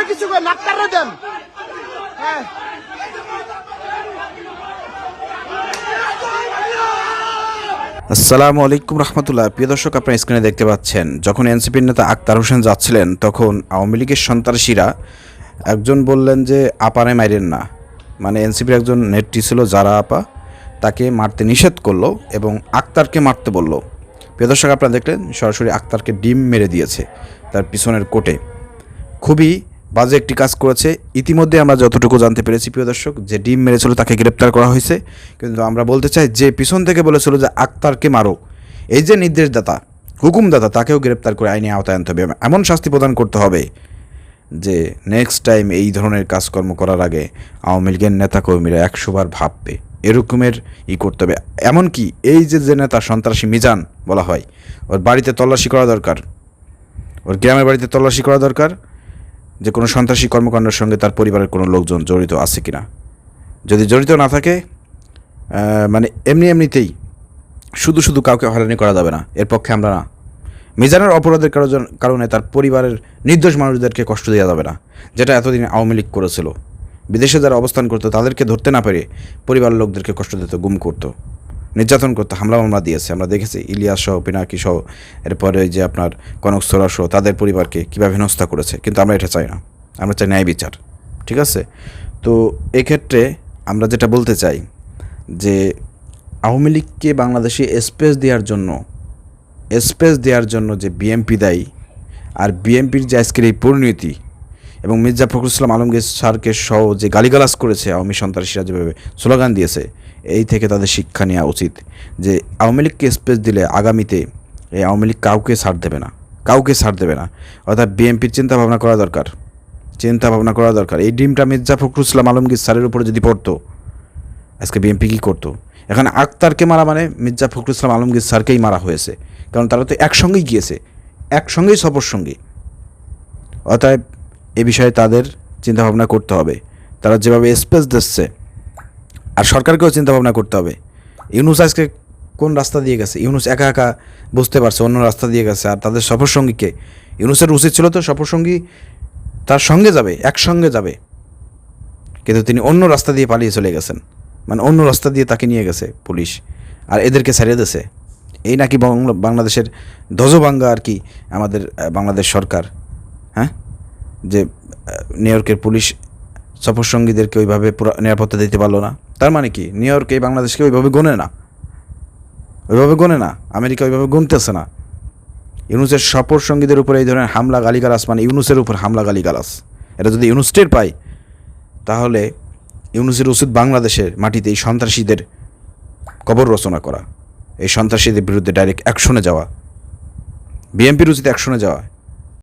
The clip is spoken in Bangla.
আক্তারে কিছু করেন আক্তারে দেন। হ্যাঁ। আসসালামু আলাইকুম রহমতুল্লাহ। প্রিয় দর্শক, আপনার স্ক্রিনে দেখতে পাচ্ছেন, যখন এনসিপির নেতা আক্তার হোসেন যাচ্ছিলেন, তখন আওয়ামী লীগের সন্ত্রাসীরা একজন বললেন যে, আপারে মাইরেন না। মানে এনসিপির একজন নেত্রী ছিল, যারা আপা, তাকে মারতে নিষেধ করল এবং আক্তারকে মারতে বলল। প্রিয় দর্শক, আপনারা দেখলেন, সরাসরি আক্তারকে ডিম মেরে দিয়েছে তার পিছনের কোটে। খুবই বাজে একটি কাজ করেছে। ইতিমধ্যে আমরা যতটুকু জানতে পেরেছি, প্রিয় দর্শক, যে ডিম মেরেছিল তাকে গ্রেপ্তার করা হয়েছে। কিন্তু আমরা বলতে চাই, যে পিছন থেকে বলেছিল যে আক্তারকে মারো, এই যে নির্দেশদাতা, হুকুমদাতা, তাকেও গ্রেপ্তার করে আইনে আওতায় আনতে হবে। এমন শাস্তি প্রদান করতে হবে যে নেক্সট টাইম এই ধরনের কাজকর্ম করার আগে আওয়ামী লীগের নেতাকর্মীরা একশোবার ভাববে, এরকমের ই করতে হবে। এমনকি এই যে যে নেতা সন্ত্রাসী মিজান বলা হয়, ওর বাড়িতে তল্লাশি করা দরকার, ওর গ্রামের বাড়িতে তল্লাশি করা দরকার যে কোনো সন্ত্রাসী কর্মকাণ্ডের সঙ্গে তার পরিবারের কোনো লোকজন জড়িত আছে কিনা। যদি জড়িত না থাকে মানে এমনি এমনিতেই শুধু শুধু কাউকে হয়রানি করা যাবে না। এর পক্ষে আমরা না। মিজানের অপরাধের কারণ- তার পরিবারের নির্দোষ মানুষদেরকে কষ্ট দেওয়া যাবে না, যেটা এতদিন আওয়ামী লীগ করেছিল। বিদেশে যারা অবস্থান করতো, তাদেরকে ধরতে না পেরে পরিবারের লোকদেরকে কষ্ট দিত গুম করতো। নির্যাতন করতো, হামলা মামলা দিয়েছে। আমরা দেখেছি ইলিয়াস সহ, পিনাকি সহ, এরপরে ওই যে আপনার কনক সোরা সহ, তাদের পরিবারকে কীভাবে হেনস্থা করেছে, কিন্তু আমরা এটা চাই না। আমরা চাই ন্যায় বিচার, ঠিক আছে? তো এক্ষেত্রে আমরা যেটা বলতে চাই যে, আওয়ামী লীগকে বাংলাদেশে স্পেস দেওয়ার জন্য স্পেস দেওয়ার জন্য যে বিএমপি দায়ী, আর বিএমপির যে আজকের এই পরিণতি এবং মির্জা ফখরুল ইসলাম আলমগীর স্যারকে সহ যে গালিগালাজ করেছে আওয়ামী সন্ত্রাসীরা যেভাবে স্লোগান দিয়েছে, এই থেকে তাদের শিক্ষা নেওয়া উচিত যে আওয়ামী লীগকে স্পেস দিলে আগামীতে এই আওয়ামী লীগ কাউকে ছাড় দেবে না, কাউকে ছাড় দেবে না। অর্থাৎ বিএনপির চিন্তা ভাবনা করা দরকার, চিন্তা ভাবনা করা দরকার। এই ডিমটা মির্জা ফখরুল ইসলাম আলমগীর স্যারের উপরে যদি পড়তো, আজকে বিএনপি কী করতো? এখানে আক্তারকে মারা মানে মির্জা ফখরুল ইসলাম আলমগীর স্যারকেই মারা হয়েছে, কারণ তারা তো একসঙ্গেই গিয়েছে, একসঙ্গেই সফর সঙ্গী। অতএব এ বিষয়ে তাদের চিন্তাভাবনা করতে হবে। তারা যেভাবে স্পেস দিচ্ছে, আর সরকারকেও চিন্তাভাবনা করতে হবে। ইউনুস আজকে কোন রাস্তা দিয়ে গেছে? ইউনুস একা একা বুঝতে পারছে, অন্য রাস্তা দিয়ে গেছে, আর তাদের সফরসঙ্গীকে। ইউনুসের উচিত ছিল তো সফরসঙ্গী তার সঙ্গে যাবে, একসঙ্গে যাবে। কিন্তু তিনি অন্য রাস্তা দিয়ে পালিয়ে চলে গেছেন। মানে অন্য রাস্তা দিয়ে তাকে নিয়ে গেছে পুলিশ, আর এদেরকে ছাড়িয়ে দিয়েছে। এই নাকি বাংলাদেশের ধ্বজভাঙ্গা আর কি আমাদের বাংলাদেশ সরকার হ্যাঁ? যে নিউ ইয়র্কের পুলিশ সফরসঙ্গীদেরকে ওইভাবে পুরো, নিরাপত্তা দিতে পারল না। তার মানে কি? নিউ ইয়র্কে বাংলাদেশকে ওইভাবে গোনে না। ওইভাবে গোনে না। আমেরিকা ওইভাবে গুনতেছে না। ইউনুসের সফর সঙ্গীদের উপরে এই ধরনের হামলা গালিগালাস মানে ইউনুসের উপর হামলা গালিগালাস এটা যদি ইউনুস টের পায়, তাহলে ইউনুসের উচিত বাংলাদেশের মাটিতে এই সন্ত্রাসীদের কবর রচনা করা, এই সন্ত্রাসীদের বিরুদ্ধে ডাইরেক্ট অ্যাকশনে যাওয়া বিএনপির উচিত অ্যাকশনে যাওয়া